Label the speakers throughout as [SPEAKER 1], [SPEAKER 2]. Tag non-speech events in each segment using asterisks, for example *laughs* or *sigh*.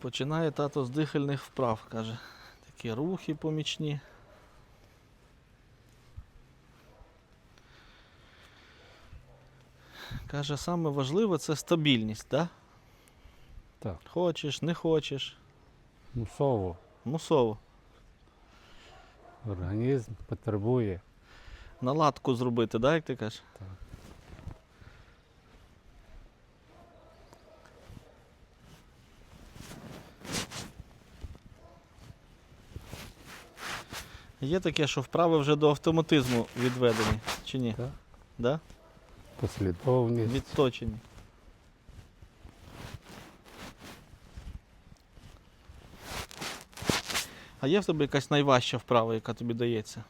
[SPEAKER 1] Починає тато з дихальних вправ, каже. Такі рухи помічні. Каже, саме важливе це стабільність, да?
[SPEAKER 2] Так.
[SPEAKER 1] Хочеш, не хочеш.
[SPEAKER 2] Мусово.
[SPEAKER 1] Мусово.
[SPEAKER 2] Організм потребує.
[SPEAKER 1] Наладку зробити, да, як ти кажеш?
[SPEAKER 2] Так.
[SPEAKER 1] Є таке, що вправи вже до автоматизму відведені, чи ні?
[SPEAKER 2] Так.
[SPEAKER 1] Да?
[SPEAKER 2] Послідовність.
[SPEAKER 1] Відточені. А є в тебе якась найважча вправа, яка тобі дається?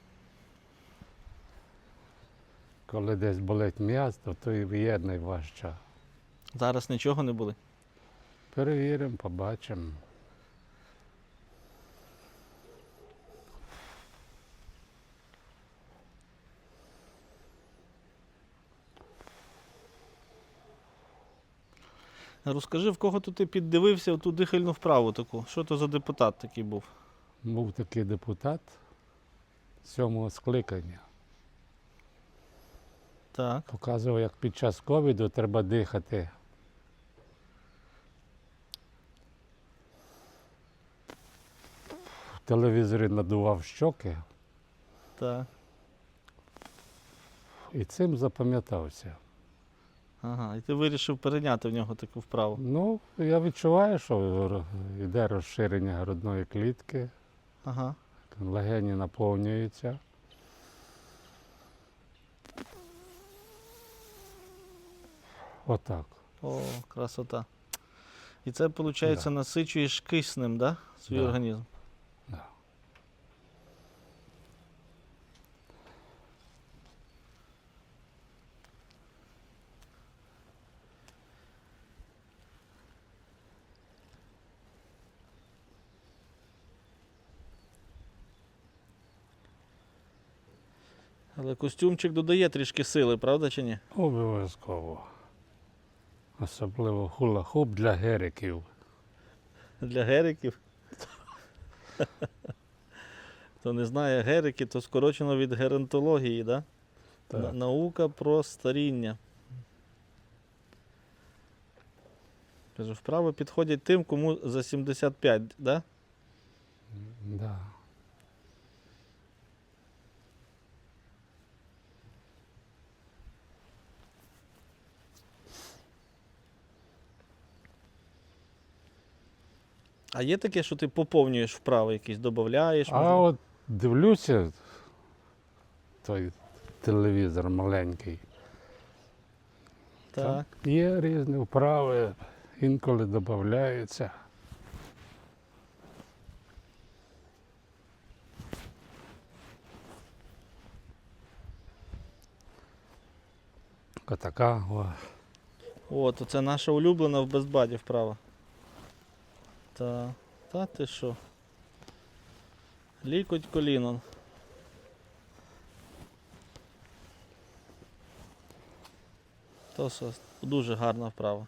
[SPEAKER 2] Коли десь болить м'яз, то то і є найважча.
[SPEAKER 1] Зараз нічого не були.
[SPEAKER 2] Перевіримо, побачимо.
[SPEAKER 1] Розкажи, в кого тут ти піддивився ту дихальну вправу таку? Що то за депутат такий був?
[SPEAKER 2] Був такий депутат сьомого скликання.
[SPEAKER 1] Так.
[SPEAKER 2] Показував, як під час ковіду треба дихати. В телевізорі надував щоки
[SPEAKER 1] Так.
[SPEAKER 2] і цим запам'ятався.
[SPEAKER 1] Ага. І ти вирішив перейняти в нього таку вправу.
[SPEAKER 2] Ну, я відчуваю, що йде розширення грудної клітки,
[SPEAKER 1] Ага.
[SPEAKER 2] легені наповнюються. Отак.
[SPEAKER 1] О, красота. І це, виходить,
[SPEAKER 2] Да.
[SPEAKER 1] насичуєш киснем, да? Свій
[SPEAKER 2] Да.
[SPEAKER 1] організм.
[SPEAKER 2] Да.
[SPEAKER 1] Але костюмчик додає трішки сили, правда чи ні?
[SPEAKER 2] Обов'язково. Особливо хула-хуп для гериків.
[SPEAKER 1] Для гериків. *laughs* Хто не знає герики, то скорочено від геронтології, да?
[SPEAKER 2] Так.
[SPEAKER 1] Наука про старіння. Вправи підходять тим, кому за 75, да?
[SPEAKER 2] Да.
[SPEAKER 1] А є таке, що ти поповнюєш вправи якісь, додаєш?
[SPEAKER 2] А от дивлюся той телевізор маленький.
[SPEAKER 1] Так.
[SPEAKER 2] Є різні вправи, інколи додаються. Отака. О.
[SPEAKER 1] О, то це наша улюблена в безбаді вправа. Та, та ти що? Лікоть коліном. То що, дуже гарна вправа.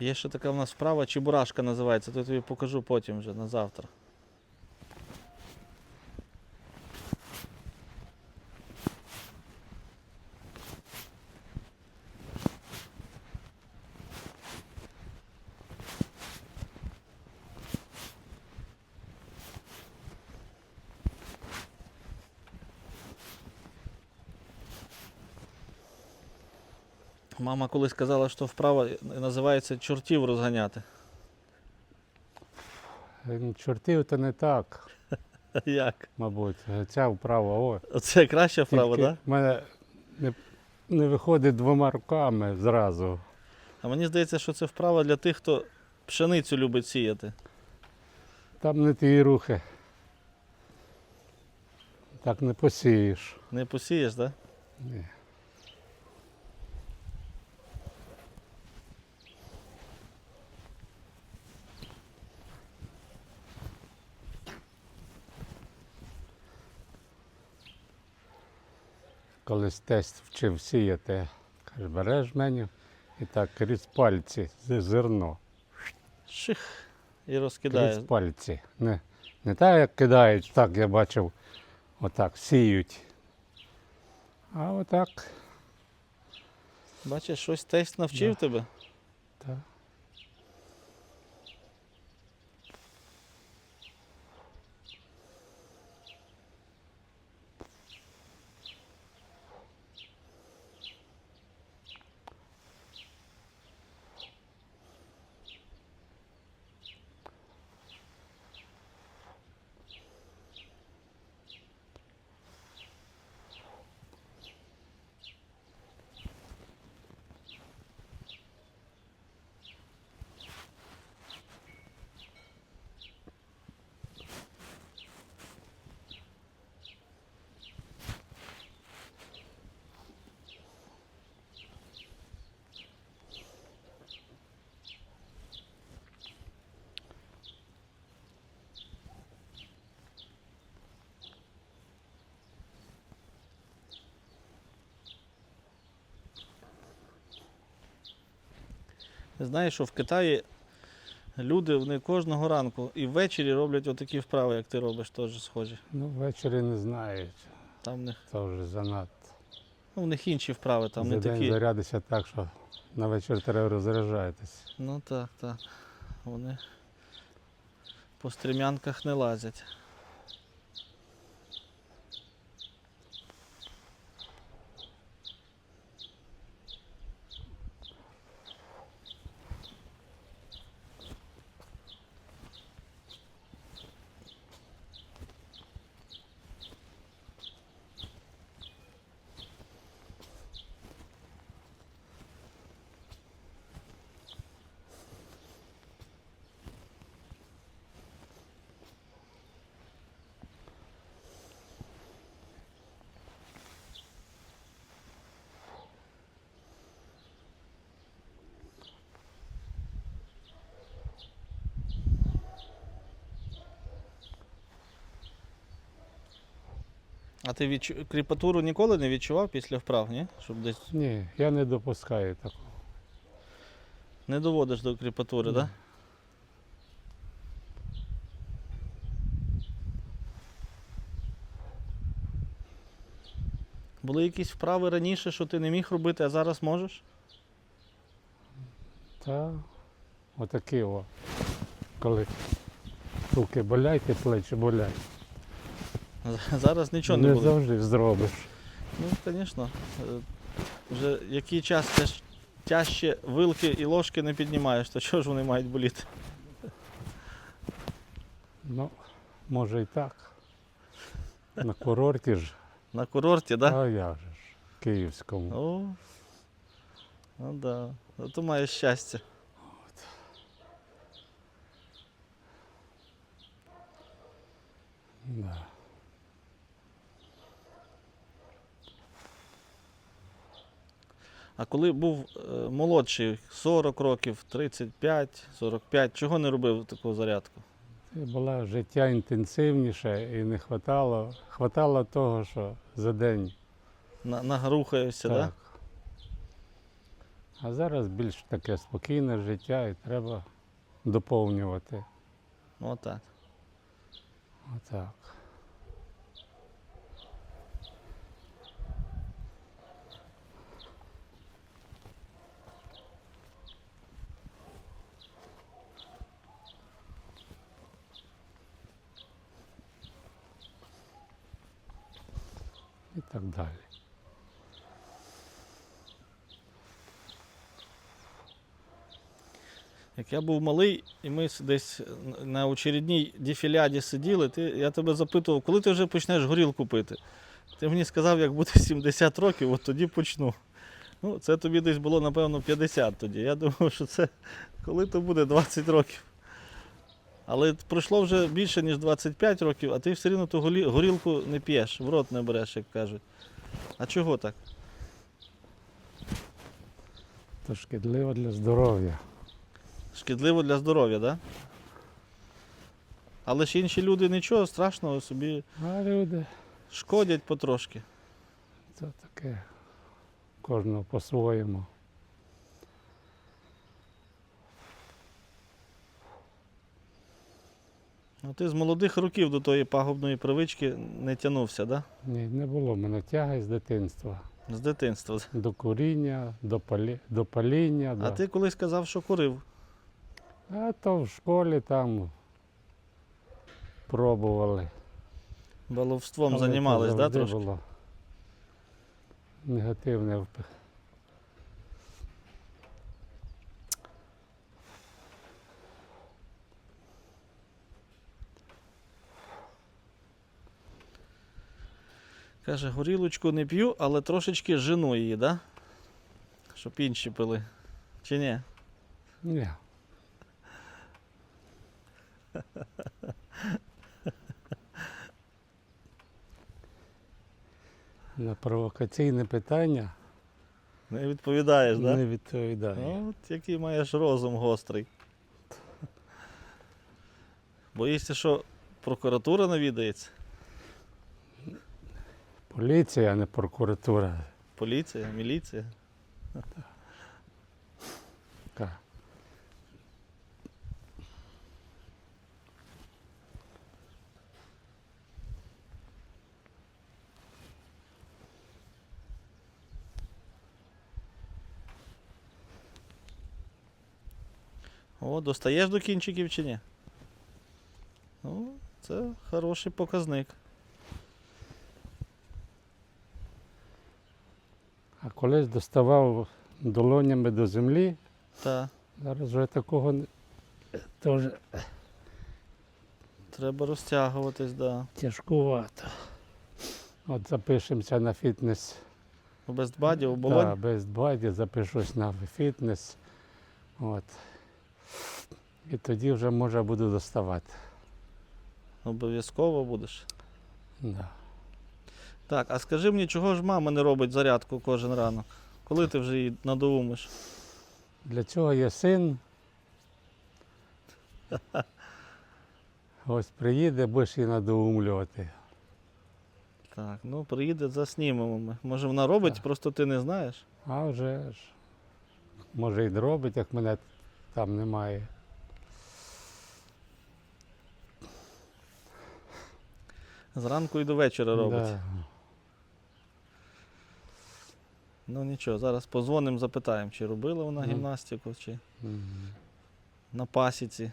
[SPEAKER 1] Є ще така в нас вправа, чебурашка називається, то я тобі покажу потім вже на завтра. Мама колись казала, що вправа називається чортів розганяти.
[SPEAKER 2] Ем, Чортів то не так, *laughs*
[SPEAKER 1] Як?
[SPEAKER 2] мабуть. Ця вправа. О,
[SPEAKER 1] Оце краща вправа, так?
[SPEAKER 2] в мене не, не виходить двома руками зразу.
[SPEAKER 1] А мені здається, що це вправа для тих, хто пшеницю любить сіяти.
[SPEAKER 2] Там не ті рухи. Так не посієш.
[SPEAKER 1] Не посієш, так?
[SPEAKER 2] Ні. Колись тесть вчив сіяти. Каже, береш меню і так крізь пальці зерно.
[SPEAKER 1] Ших і розкидає.
[SPEAKER 2] Крізь пальці. Не, не так, як кидають, так я бачив, отак сіють. А отак.
[SPEAKER 1] Бачиш, щось тесть навчив
[SPEAKER 2] Да.
[SPEAKER 1] тебе?
[SPEAKER 2] Так.
[SPEAKER 1] Знаєш, що в Китаї люди вони кожного ранку і ввечері роблять отакі вправи, як ти робиш, теж схожі.
[SPEAKER 2] Ну, ввечері не знають.
[SPEAKER 1] Там в них,
[SPEAKER 2] Це вже занадто.
[SPEAKER 1] ну, в них інші вправи, там
[SPEAKER 2] За
[SPEAKER 1] не
[SPEAKER 2] день
[SPEAKER 1] такі.
[SPEAKER 2] зарядися так, що на вечір треба розряджатися.
[SPEAKER 1] Ну так, так. Вони по стрімянках не лазять. А ти відчу... кріпатуру ніколи не відчував після вправ, ні? Щоб десь
[SPEAKER 2] Ні, я не допускаю такого.
[SPEAKER 1] не доводиш до кріпатури, так? Да? Були якісь вправи раніше, що ти не міг робити, а зараз можеш?
[SPEAKER 2] Та отакі о. Коли руки болять і плечі болять. *laughs*
[SPEAKER 1] Зараз нічого не
[SPEAKER 2] не
[SPEAKER 1] буде.
[SPEAKER 2] завжди зробиш.
[SPEAKER 1] Ну, звісно. Вже який час теж тяжче вилки і ложки не піднімаєш, то чого ж вони мають боліти?
[SPEAKER 2] Ну, може і так. На курорті ж,
[SPEAKER 1] На курорті, так? Да?
[SPEAKER 2] а як же ж, київському.
[SPEAKER 1] О, ну да. Ну, то маєш щастя.
[SPEAKER 2] Да.
[SPEAKER 1] А коли був е, молодший, 40 років, 35, 45, чого не робив таку зарядку?
[SPEAKER 2] Це була життя інтенсивніше і не хватало, хватало того, що за день.
[SPEAKER 1] На, нагрухаєшся, так?
[SPEAKER 2] так. А зараз більш таке спокійне життя і треба доповнювати.
[SPEAKER 1] Отак.
[SPEAKER 2] Отак. Далі.
[SPEAKER 1] Як я був малий, і ми десь на очередній дефіляді сиділи, ти, я тебе запитував, коли ти вже почнеш горілку пити? Ти мені сказав, як буде *laughs* 70 років, от тоді почну. Ну, це тобі десь було, напевно, 50 тоді. Я думав, що це коли то буде 20 років. Але пройшло вже більше, ніж 25 років, а ти все рівно ту горілку не п'єш, в рот не береш, як кажуть. А чого так?
[SPEAKER 2] То шкідливо для здоров'я.
[SPEAKER 1] Шкідливо для здоров'я, так? Да? Але ж інші люди нічого страшного собі
[SPEAKER 2] А люди,
[SPEAKER 1] шкодять потрошки.
[SPEAKER 2] це таке. Кожного по-своєму.
[SPEAKER 1] Ну, ти з молодих років до тої пагубної привички не тягнувся, да?
[SPEAKER 2] Ні, не було в мене тяги з дитинства.
[SPEAKER 1] З дитинства.
[SPEAKER 2] До куріння, до, палі, до паління.
[SPEAKER 1] А
[SPEAKER 2] да.
[SPEAKER 1] ти колись казав, що курив.
[SPEAKER 2] а то в школі там пробували.
[SPEAKER 1] Баловством
[SPEAKER 2] Але
[SPEAKER 1] займались,
[SPEAKER 2] це
[SPEAKER 1] да, трошки?
[SPEAKER 2] було негативне
[SPEAKER 1] Каже, горілочку не п'ю, але трошечки жену її, да? Щоб інші пили. Чи ні?
[SPEAKER 2] Ні. На провокаційне питання
[SPEAKER 1] Не відповідаєш, да?
[SPEAKER 2] не відповідаю.
[SPEAKER 1] Ну, От який маєш розум гострий. Боїшся, що прокуратура навідається?
[SPEAKER 2] Поліція, а не прокуратура.
[SPEAKER 1] Поліція, міліція. О, достаєш до кінчиків чи ні? Ну, це хороший показник.
[SPEAKER 2] А колись доставав долонями до землі,
[SPEAKER 1] Та,
[SPEAKER 2] зараз вже такого не- теж
[SPEAKER 1] треба розтягуватись, да.
[SPEAKER 2] тяжкувато. От запишемося на фітнес.
[SPEAKER 1] У Бестбаді, у Болонь.
[SPEAKER 2] Так, без баді запишусь на фітнес. От. І тоді вже може буду доставати.
[SPEAKER 1] Обов'язково будеш.
[SPEAKER 2] Да.
[SPEAKER 1] Так, а скажи мені, чого ж мама не робить зарядку кожен ранок? Коли ти вже її надоумиш?
[SPEAKER 2] Для цього є син. *laughs* Ось приїде, будеш її надоумлювати.
[SPEAKER 1] Так, ну приїде, заснімемо ми. Може вона робить,
[SPEAKER 2] Так.
[SPEAKER 1] просто ти не знаєш.
[SPEAKER 2] А вже ж. Може і робить, як мене там немає.
[SPEAKER 1] Зранку і до вечора робить.
[SPEAKER 2] Да.
[SPEAKER 1] Ну нічого, зараз позвонимо, запитаємо, чи робила вона гімнастику, чи
[SPEAKER 2] Мгм.
[SPEAKER 1] на пасіці.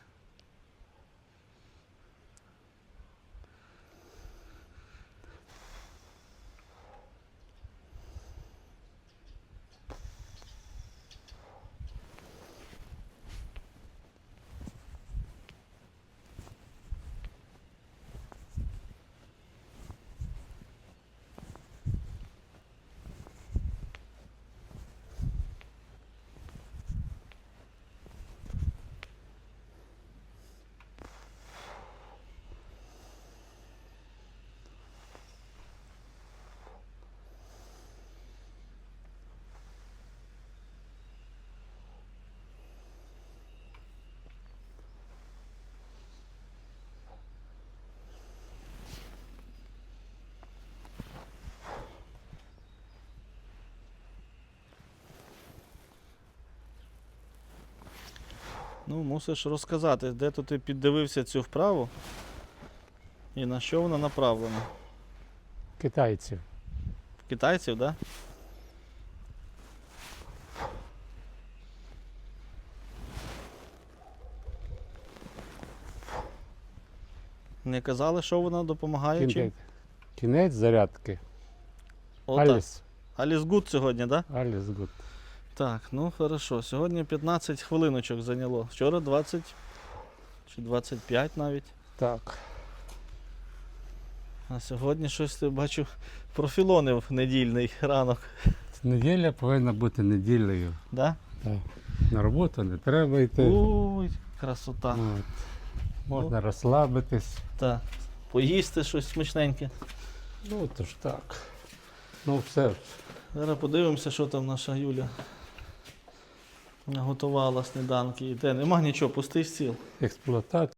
[SPEAKER 1] Ну, мусиш розказати, де то ти піддивився цю вправу і на що вона направлена.
[SPEAKER 2] Китайців.
[SPEAKER 1] Китайців, так? Да? Не казали, що вона допомагає чим?
[SPEAKER 2] Кінець, кінець зарядки.
[SPEAKER 1] Отак.
[SPEAKER 2] Аліс.
[SPEAKER 1] Аліс Гуд сьогодні, так? Да?
[SPEAKER 2] Аліс гуд.
[SPEAKER 1] Так, ну хорошо. Сьогодні 15 хвилиночок зайняло. Вчора 20 чи 25 навіть.
[SPEAKER 2] Так.
[SPEAKER 1] А сьогодні щось ти бачу профілонив недільний ранок.
[SPEAKER 2] Неділя повинна бути неділею.
[SPEAKER 1] Да?
[SPEAKER 2] Так. На роботу не треба йти.
[SPEAKER 1] Ой, красота.
[SPEAKER 2] От. Можна розслабитись.
[SPEAKER 1] Так. Поїсти щось смачненьке.
[SPEAKER 2] Ну, то ж так. Ну, все.
[SPEAKER 1] Зараз подивимося, що там наша Юля наготувала сніданки. І те, нема нічого, пустий стіл.
[SPEAKER 2] Експлуатація.